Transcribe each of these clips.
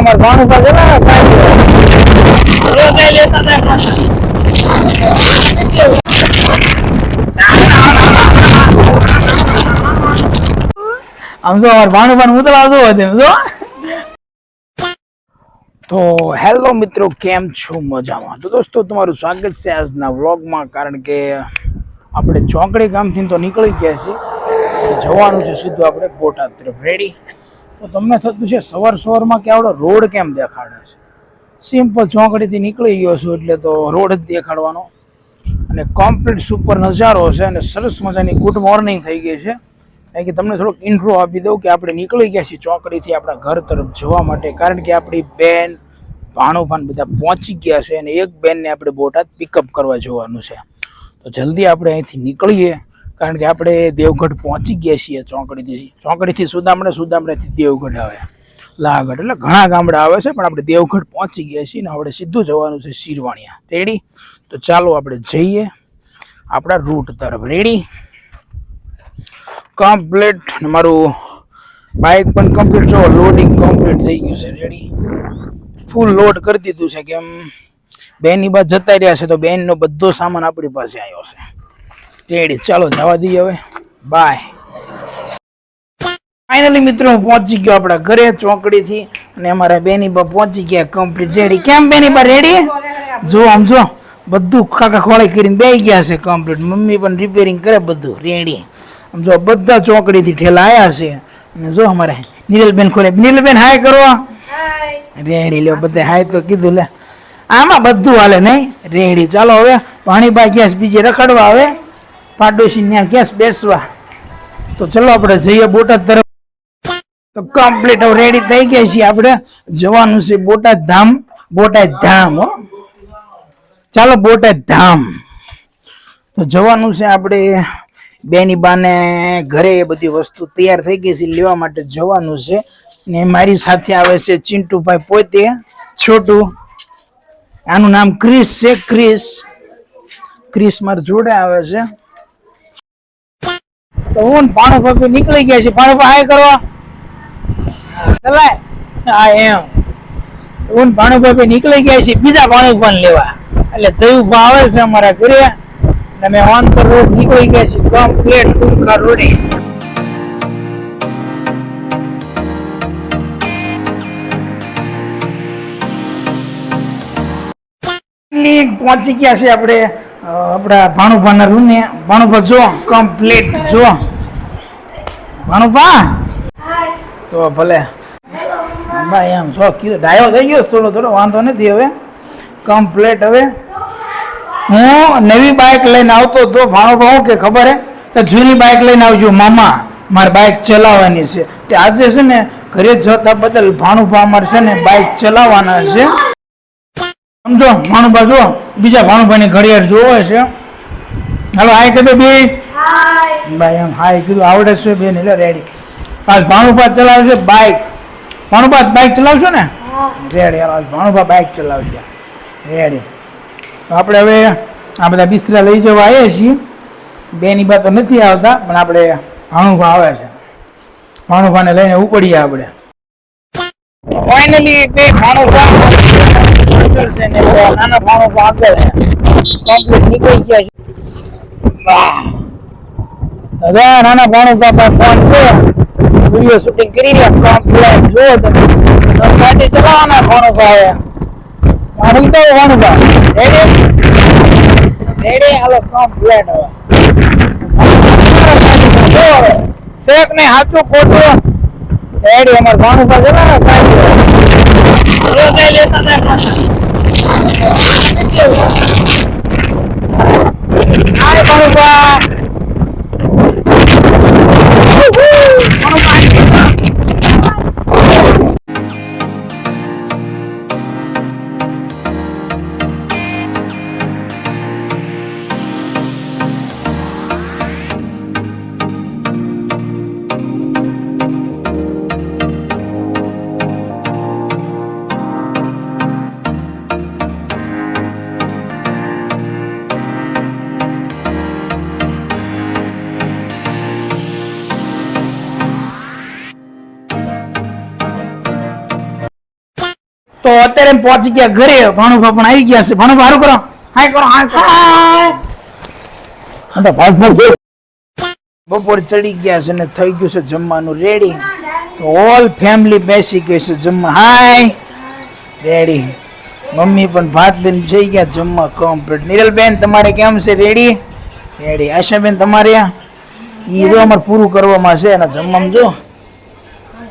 અમાર ભાણું ને કાંઈ લેતા હતા આમ જો અમાર ભાણું તેમ જો. તો હેલો મિત્રો કેમ છો? મજામાં. તો દોસ્તો તમારું સ્વાગત છે આજના વ્લોગમાં કારણ કે આપણે ચોકડી ગામથી તો નીકળી ગયા છીએ. જવાનું છે સીધું આપણે બોટાદ તરફ. રેડી તો તમને થતું છે સવાર સવારમાં કે આવડો રોડ કેમ દેખાડે છે? સિમ્પલ ચોકડીથી નીકળી ગયો છું એટલે તો રોડ જ દેખાડવાનો. અને કમ્પ્લીટ સુપર નજારો છે અને સરસ મજાની ગુડ મોર્નિંગ થઈ ગઈ છે. કારણ કે તમને થોડોક ઇન્ટ્રો આપી દઉં કે આપણે નીકળી ગયા છીએ ચોકડીથી આપણા ઘર તરફ જવા માટે. કારણ કે આપણી બેન ભાણુભાન બધા પહોંચી ગયા છે અને એક બેનને આપણે બોટાદ પિકઅપ કરવા જવાનું છે. તો જલ્દી આપણે અહીંથી નીકળીએ. કારણ કે આપણે દેવગઢ પહોંચી ગયા છીએ ચોકડીથી. ચોકડીથી સુદામડા સુદામડાથી દેવગઢ આવે. લાગઢ એટલે ઘણા ગામડા આવે છે, પણ આપણે દેવગઢ પહોંચી ગયા છીએ ને આપણે સીધું જવાનું છે શિરવાણિયા. રેડી તો ચાલો આપણે જઈએ આપણા રૂટ તરફ. રેડી કમ્પ્લીટ મારું બાઇક પણ કમ્પ્લીટ જો લોડિંગ કમ્પ્લીટ થઈ ગયું છે. રેડી ફૂલ લોડ કરી દીધું છે, કેમ? બેનની બાદ જતા રહ્યા છે, તો બેનનો બધો સામાન આપણી પાસે આવ્યો છે. રેડી. ચાલો જવા દઈએ હવે. બાય ફાઇનલી મિત્રો હું પહોંચી ગયો આપણા ઘરે ચોકડીથી. અને અમારા બેની બા પહોંચી ગયા કમ્પ્લીટ રેડી. કેમ બેની બા રેડી? જો આમ જો બધું ખાકા ખોળાઈ કરીને બેસી ગયા છે કમ્પ્લીટ મમ્મી પણ રિપેરિંગ કરે બધું. રેડી. આમ જો બધા ચોકડીથી ઠેલા આવ્યા છે. અને જો અમારે નીરલબેન ખોલે નીરલબેન હાય કરો. રેડી. લ્યો બધા હાય તો કીધું લે. આમાં બધું હાલે નહીં. રેડી. ચાલો હવે પાણીભાઈ ગેસ બીજે રખડવા આવે. પાડોશી ત્યાં ગેસ બેસવા? તો ચલો આપણે જઈએ બોટાદ તરફ. તો કમ્પ્લીટ રેડી થઈ ગયા છીએ આપણે. જવાનું છે બોટાદ ધામ. બોટાદ ધામ, હો. ચાલો બોટાદ ધામ. તો જવાનું છે આપણે બેની બાને ઘરે એ બધી વસ્તુ તૈયાર થઈ ગઈ છે, લેવા માટે જવાનું છે. ને મારી સાથે આવે છે ચિંટુભાઈ પોતે, છોટું. આનું નામ ક્રિસ છે, ક્રિસ. ક્રિસ મારા જોડે આવે છે. તો હું ને પપ્પી નીકળી ગયા છે ભાણો હાય કરવા. ચલાય. હા, એમ. હું ને પપ્પી નીકળી ગયા છે બીજા ભાણો પણ લેવા. એટલે જયું આવે છે અમારા ઘરે. અને ઓન પર રોડ નીકળી ગયા છીએ. કમ્પ્લીટ ટૂંકા રોડે. પહોંચી ગયા છે આપણે. આપણા ભાણુભાના રૂમે. ભાણુભા, જો કમ્પ્લીટ જો. ભાણુભા? તો ભલે. ભાઈ એમ જો, કીધું, ડાયો થઈ ગયો થોડો થોડો, વાંધો નથી હવે. કમ્પ્લીટ હવે. હું નવી બાઇક લઈને આવતો તો ભાણુભા, હું કે ખબર હે? કે જૂની બાઇક લઈને આવજો, મામા. મારે બાઇક ચલાવવાની છે. તે આજે છે ને, ઘરે જતા બદલ ભાણુભા અમારે છે ને બાઇક ચલાવવાના છે. સમજો ભાણુભા જો બીજા ભાણુભાઈની ઘડિયાળ જોવે છે. હાલો હાય કીધું બે ભાઈ એમ હાય કીધું આવડે છે બેન એટલે રેડી આજ ભાણુભા ચલાવશે બાઇક ભાણુભા બાઇક ચલાવશો ને? રેડી હાલો આજ ભાણુભા બાઇક ચલાવશે. રેડી તો આપણે હવે આ બધા બિસ્તરા લઈ જવા આવીએ છીએ. બેની બા તો નથી આવતા પણ આપણે ભાણુભા આવે છે. ભાણુભાને લઈને ઉપડીએ આપણે. ફાઇનલી બે ભાણુભા. પાછળ છે ને બે નાના ભાણુભા આગળ છે કમ્પ્લીટ નીકળી ગયા છે વાહ હવે આ નાના ભાણુભા પર ફોન છે વીડિયો શૂટિંગ કરી રહ્યા કમ્પ્લીટ જો તમે તમે ગાડી ચલાવવાના ભાણુભા હવે મારું તો ભાણુભા રેડી રેડી હાલો કમ્પ્લીટ હવે જો હવે શેક ને સાચું ખોટું રેડી અમાર ભાણુભા છે ને રોગાઈ લેતા હતા પાછા. હાય ભાણું ભાણુભા તો અત્યારે પહોંચી ગયા ઘરે. ભાણુભા પણ આવી ગયા છે. ભાણુભા હારું કરો. હાય કરો હાય બપોર ચડી ગયા છે ને થઈ ગયું છે જમવાનું રેડી તો ઓલ ફેમિલી બેસી ગઈ છે જમવા. હાય. રેડી મમ્મી પણ ભાત બેન જઈ ગયા જમવા કમ્પ્લીટ નિરલબેન તમારે કેમ છે? રેડી રેડી આશાબેન તમારે? એ જો અમારે પૂરું કરવામાં છે અને જમવામાં જો.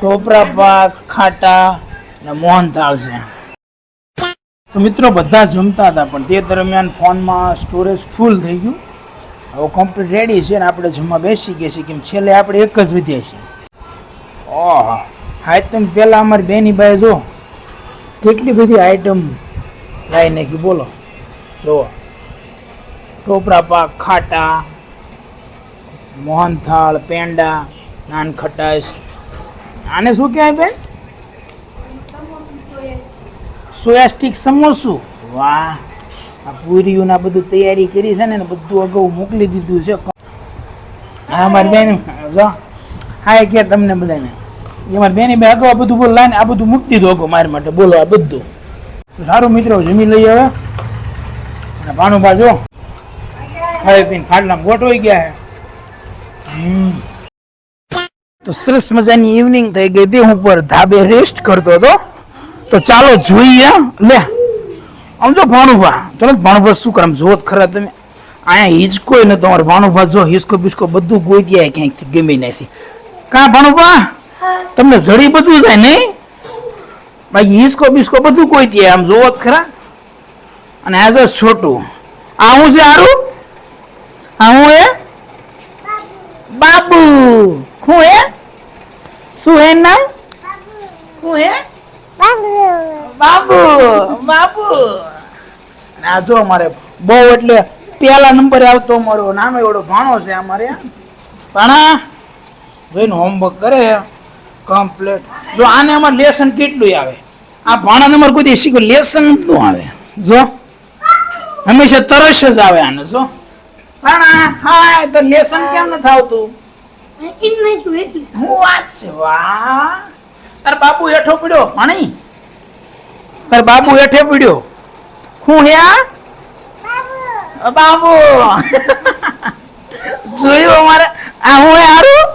ટોપરા પાક ખાટા ને મોહનથાળ છે તો મિત્રો બધા જમતા હતા, પણ તે દરમિયાન ફોનમાં સ્ટોરેજ ફૂલ થઈ ગયું. હવે કમ્પ્લીટ રેડી છે ને આપણે જમવા બેસી ગયા છીએ, કેમ છેલ્લે આપણે એક જ વિદ્યા છીએ. ઓહ. આઈટમ પહેલાં અમારી બેની બાય જો, કેટલી બધી આઈટમ લાવી નાખી, બોલો. જો ટોપરા પાક, ખાટા મોહનથાળ પેંડા નાન ખટાશ આને શું કહેવાય બેન? સોયા સ્ટીક સમોસું. વાહ, આ પૂરીઓને આ બધું તૈયારી કરી છે ને બધું અગાઉ મોકલી દીધું છે. હા મારી બેન, જો. હા કે તમને બધાને. એ મારી બેની બે અગાઉ આ બધું બોલ લાઈને આ બધું મૂકી દીધું અગાઉ મારી માટે. બોલો આ બધું. સારું મિત્રો, જમી લઈએ હવે. અને ભાણું બાજુ ખાઈ પીને ખાટલામાં ગોઠવાઈ ગયા હમ. તો સરસ મજાની ઇવનિંગ થઈ ગઈ હતી. હું પર ધાબે રેસ્ટ કરતો હતો. તો ચાલો જોઈએ લે. આમ જો ભાણુભા ચલો ભાણુભા શું કરે? જોત ખરા તમે. અહીંયા હિંચકો ને તમારે ભાણુભા જો હિંચકો બિસ્કો બધું ગોઈ ગયા ક્યાંકથી ગમે નથી કા ભાણુભા? તમને જડી બધું થાય નહીં? બાકી હિંચકો બિસ્કો બધું કોઈ ગયા આમ જોવો ખરા. અને આ જો છોટું. આ હું છે આરું આ હું એ બાબુ. હું એ શું હે નામ? હું હે? બાબુ. બાબુ ના જો અમારે બહુ એટલે પહેલા નંબરે આવતો અમારો નાનો એવડો ભાણો છે અમારે. ભાણા જોઈને હોમવર્ક કરે. કમ્પ્લીટ જો આને અમારે લેસન કેટલું આવે? આ ભાણા નંબર કોઈ શીખો લેસન જ આવે. જો. હંમેશા તરસ જ આવે આને જો. ભાણા હા તો લેસન કેમ નથી આવતું? હું વાત છે વાહ. તાર બાબુ હેઠો પડ્યો પાણી તાર બાબુ હેઠે પડ્યો. હું હે આ? અ બાબુ જોયું અમારે? આ હું હે, આરું?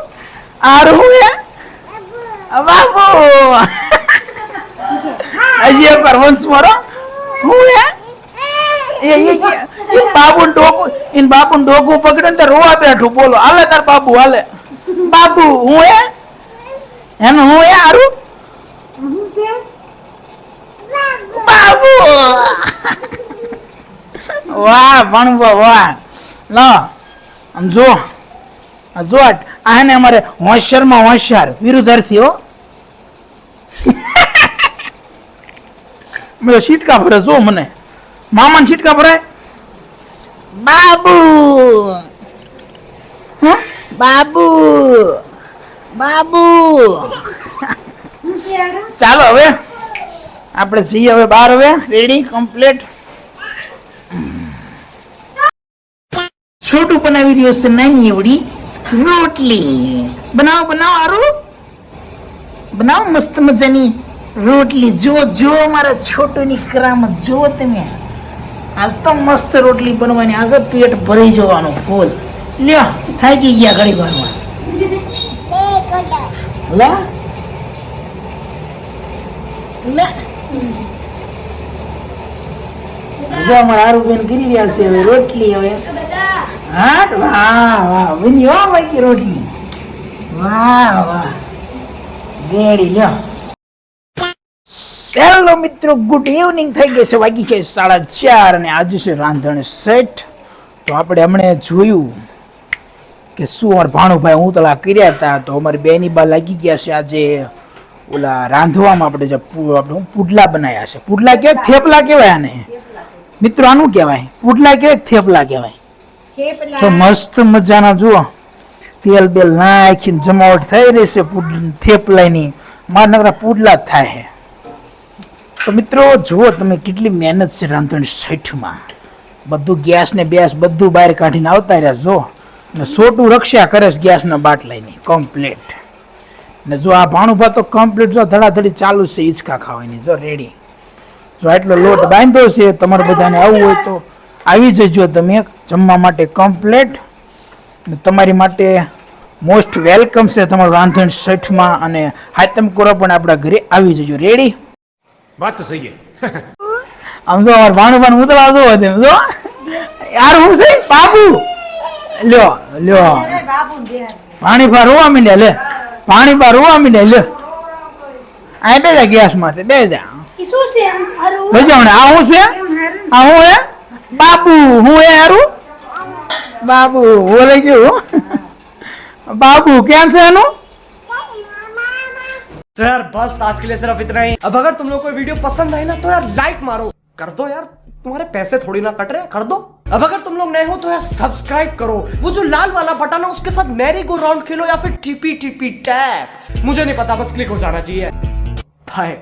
આરું હું હે? અ બાબુ હજી એક વાર વંશ મારો. હું હે? એ એ એ બાબુ ડોકું ઇન બાબુ ડોકું પકડે ને તો રોવા બેઠું. બોલો, હાલે તાર બાબુ હાલે. બાબુ હું હે? એનું હું હે, આરું બાબુ વાહ ભણવો વાહ. લો આમ જો જો આને અમારે હોશિયારમાં હોશિયાર વિરુદ્ધાર્થીઓ મેં છીટકા ભરે જો મને. મામાને છીટકા ભરે બાબુ. બાબુ. બાબુ. ચાલો હવે. આપણે જઈએ હવે બહાર હવે. રેડી કમ્પ્લીટ છોટું બનાવી રહ્યો છે નાની એવડી રોટલી. બનાવો બનાવો, આરું. બનાવો મસ્ત મજાની રોટલી. જો જો મારા છોટુની કરામત. જો તમે. આજ તો મસ્ત રોટલી બનવાની. આજે પેટ ભરી જવાનું ફૂલ. લ્યો થાકી ગયા ઘડી બનવા લે. લે. જો અમારા આરુબેન કરી રહ્યા છે હવે રોટલી હવે. હાટ? વાહ વાહ. વિની વાહ વાકી રોટલી વાહ વાહ. રેડી, લ્યો. હેલો મિત્રો ગુડ ઇવનિંગ થઈ ગઈ છે, વાગી છે સાડા ચાર અને આજે છે રાંધણ સેટ તો આપણે હમણે જોયું કે શું અમારા ભાણુભાઈ હું તલા કર્યા હતા. તો અમારી બેની બા લાગી ગયા છે આજે ઓલા રાંધવામાં આપણે જે આપણે પુડલા બનાવ્યા છે. પુડલા કહેવાય થેપલા કહેવાય આને? મિત્રો, આનું કહેવાય પુડલા કહેવાય થેપલા કહેવાય જો મસ્ત મજાના જુઓ. તેલ બેલ નાખીને જમાવટ થઈ રહી છે પુડ- થેપલાની મારનગરા પુડલા થાય છે તો મિત્રો, જુઓ તમે કેટલી મહેનત છે રાંધણ શેઠમાં. બધું ગેસ ને બેસ બધું બહાર કાઢીને આવતા રહ્યા જો ને સોટું રક્ષા કરે છે ગેસના બાટલાની કમ્પ્લીટ ને જો આ ભાણુભા તો કમ્પ્લીટ જો ધડાધડી ચાલુ છે હિંચકા ખાવાની, જો રેડી જો આટલો લોટ બાંધ્યો છે, તમારે બધાને આવવું હોય તો આવી જજો તમે જમવા માટે કમ્પ્લેટ તમારી માટે મોસ્ટ વેલકમ છે તમારું રાંધણ શેઠમાં અને હાતમ કોરા પણ આપણા ઘરે આવી જજો. રેડી વાત તો સહી આમ તો અમાર ભાણું ભાણ હું તો આવતો હતો જો યાર હું છે? બાબુ. લ્યો લ્યો. પાણી પા રોવા મીડે લે. પાણી પા રોવા મીડે લે. આ બે જા ગેસમાંથી બે જા શું છે બજાવણે આ હું છે? આ હું હે? બાબુ હું હે હારું બાબુ બોલે ગયું બાબુ કેમ છે એનું तो यार बस आज के लिए सिर्फ इतना ही अब अगर तुम लोग को ये वीडियो पसंद आई ना तो यार लाइक मारो कर दो यार तुम्हारे पैसे थोड़ी ना कट रहे हैं कर दो अब अगर तुम लोग नए हो तो यार सब्सक्राइब करो वो जो लाल वाला बटन है उसके साथ मैरी गो राउंड खेलो या फिर टीपी टीपी टैप मुझे नहीं पता बस क्लिक हो जाना चाहिए बाय